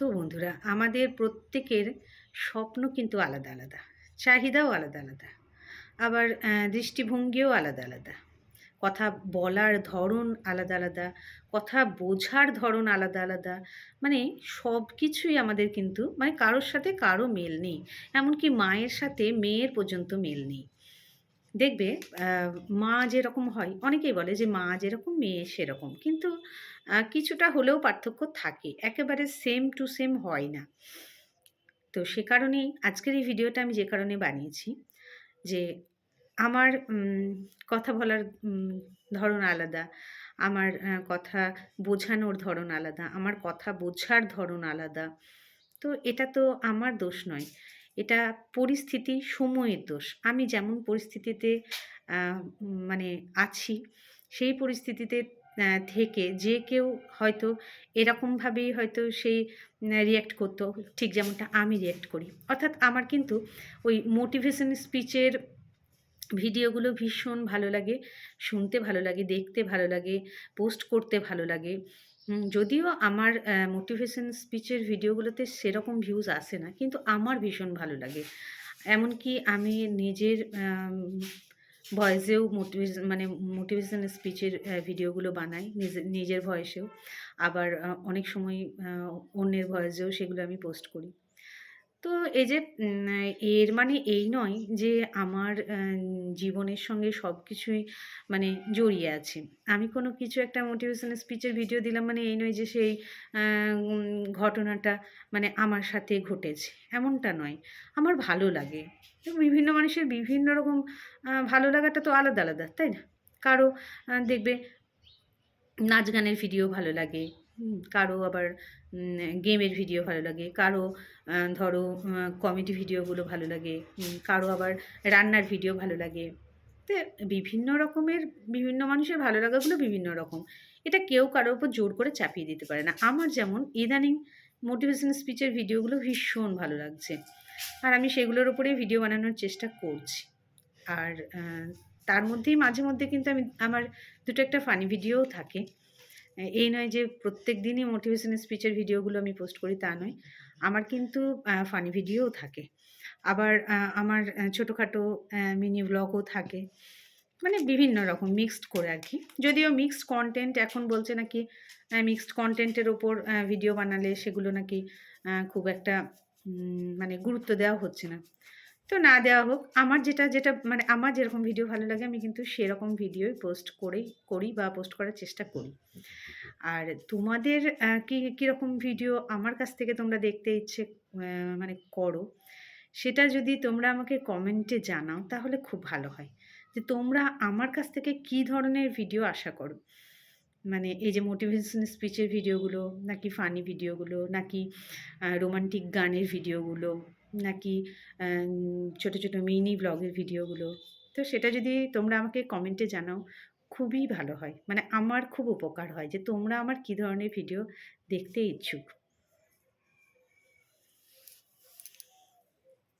তো বন্ধুরা, আমাদের প্রত্যেকের স্বপ্ন কিন্তু আলাদা আলাদা, চাহিদাও আলাদা আলাদা, আবার দৃষ্টিভঙ্গিও আলাদা আলাদা। কথা বলার ধরন আলাদা আলাদা, কথা বোঝার ধরন আলাদা আলাদা মানে সব কিছুই আমাদের কিন্তু মানে কারোর সাথে কারও মেল নেই, এমনকি মায়ের সাথে মেয়ের পর্যন্ত মেল নেই। দেখবে মা যেরকম হয়, অনেকেই বলে যে মা যেরকম, মেয়ে সেরকম। কিন্তু কিছুটা হলেও পার্থক্য থাকে, একেবারে সেম টু সেম হয় না। তো সে কারণেই আজকের এই ভিডিওটা আমি যে কারণে বানিয়েছি, যে আমার কথা বলার ধরন আলাদা, আমার কথা বোঝানোর ধরন আলাদা, আমার কথা বোঝার ধরন আলাদা। তো এটা তো আমার দোষ নয়। এটা পরিস্থিতি সময়ের দোষ। আমি যেমন পরিস্থিতিতে মানে আছি, সেই পরিস্থিতিতে থেকে যে কেউ হয়তো এরকমভাবেই হয়তো সেই রিয়্যাক্ট করতো, ঠিক যেমনটা আমি রিয়্যাক্ট করি। অর্থাৎ আমার কিন্তু ওই মোটিভেশন স্পিচের ভিডিওগুলো ভীষণ ভালো লাগে, শুনতে ভালো লাগে, দেখতে ভালো লাগে পোস্ট করতে ভালো লাগে। যদিও আমার মোটিভেশন স্পিচের ভিডিওগুলোতে সেরকম ভিউজ আসে না, কিন্তু আমার ভীষণ ভালো লাগে। এমনকি আমি নিজের ভয়েসেও মোটিভেশন মানে মোটিভেশন স্পিচের ভিডিওগুলো বানাই নিজের নিজের ভয়েসেও আবার অনেক সময় অন্যের ভয়েসেও সেগুলো আমি পোস্ট করি। তো এই যে এর মানে এই নয় যে আমার জীবনের সঙ্গে সব কিছুই মানে জড়িয়ে আছে। আমি কোনো কিছু একটা মোটিভেশনাল স্পিচের ভিডিও দিলাম মানে এই নয় যে সেই ঘটনাটা মানে আমার সাথে ঘটেছে। এমনটা নয়। আমার ভালো লাগে। বিভিন্ন মানুষের বিভিন্ন রকম ভালো লাগাটা তো আলাদা আলাদা, তাই না? কারও দেখবে নাচ গানের ভিডিও ভালো লাগে। কারও আবার গেমের ভিডিও ভালো লাগে, কারও ধরো কমেডি ভিডিওগুলো ভালো লাগে কারও আবার রান্নার ভিডিও ভালো লাগে। তো, বিভিন্ন রকমের, বিভিন্ন মানুষের ভালো লাগাগুলো বিভিন্ন রকম। এটা কেউ কারোর উপর জোর করে চাপিয়ে দিতে পারে না। আমার যেমন ইদানিং মোটিভেশন স্পিচের ভিডিওগুলো ভীষণ ভালো লাগছে। আর আমি সেগুলোর উপরেই ভিডিও বানানোর চেষ্টা করছি। আর তার মধ্যেই মাঝে মধ্যে কিন্তু আমি, আমার দুটো একটা ফানি ভিডিওও থাকে। এই নয় যে প্রত্যেক দিনই মোটিভেশন স্পিচের ভিডিওগুলো আমি পোস্ট করি, তা নয়। আমার কিন্তু ফানি ভিডিওও থাকে। আবার আমার ছোটোখাটো মিনি ব্লগও থাকে। মানে বিভিন্ন রকম মিক্সড করে আর কি। যদিও মিক্সড কন্টেন্ট এখন বলছে নাকি মিক্সড কন্টেন্টের ওপর ভিডিও বানালে সেগুলো নাকি খুব একটা মানে গুরুত্ব দেওয়া হচ্ছে না। তো না দেওয়া হোক। আমার যেটা যেটা মানে আমার যেরকম ভিডিও ভালো লাগে, আমি কিন্তু সেরকম ভিডিওই পোস্ট করেই, করি বা পোস্ট করার চেষ্টা করি। আর তোমাদের কি, কীরকম ভিডিও আমার কাছ থেকে তোমরা দেখতে ইচ্ছে মানে করো, সেটা যদি তোমরা আমাকে কমেন্টে জানাও, তাহলে খুব ভালো হয়। যে তোমরা আমার কাছ থেকে কী ধরনের ভিডিও আশা করো? মানে এই যে মোটিভেশন স্পিচের ভিডিওগুলো নাকি ফানি ভিডিওগুলো নাকি রোমান্টিক গানের ভিডিওগুলো নাকি ছোট ছোট মিনি ব্লগের ভিডিওগুলো তো সেটা যদি তোমরা আমাকে কমেন্টে জানাও, খুবই ভালো হয়। মানে আমার খুব উপকার হয় যে তোমরা আমার কী ধরনের ভিডিও দেখতে ইচ্ছুক।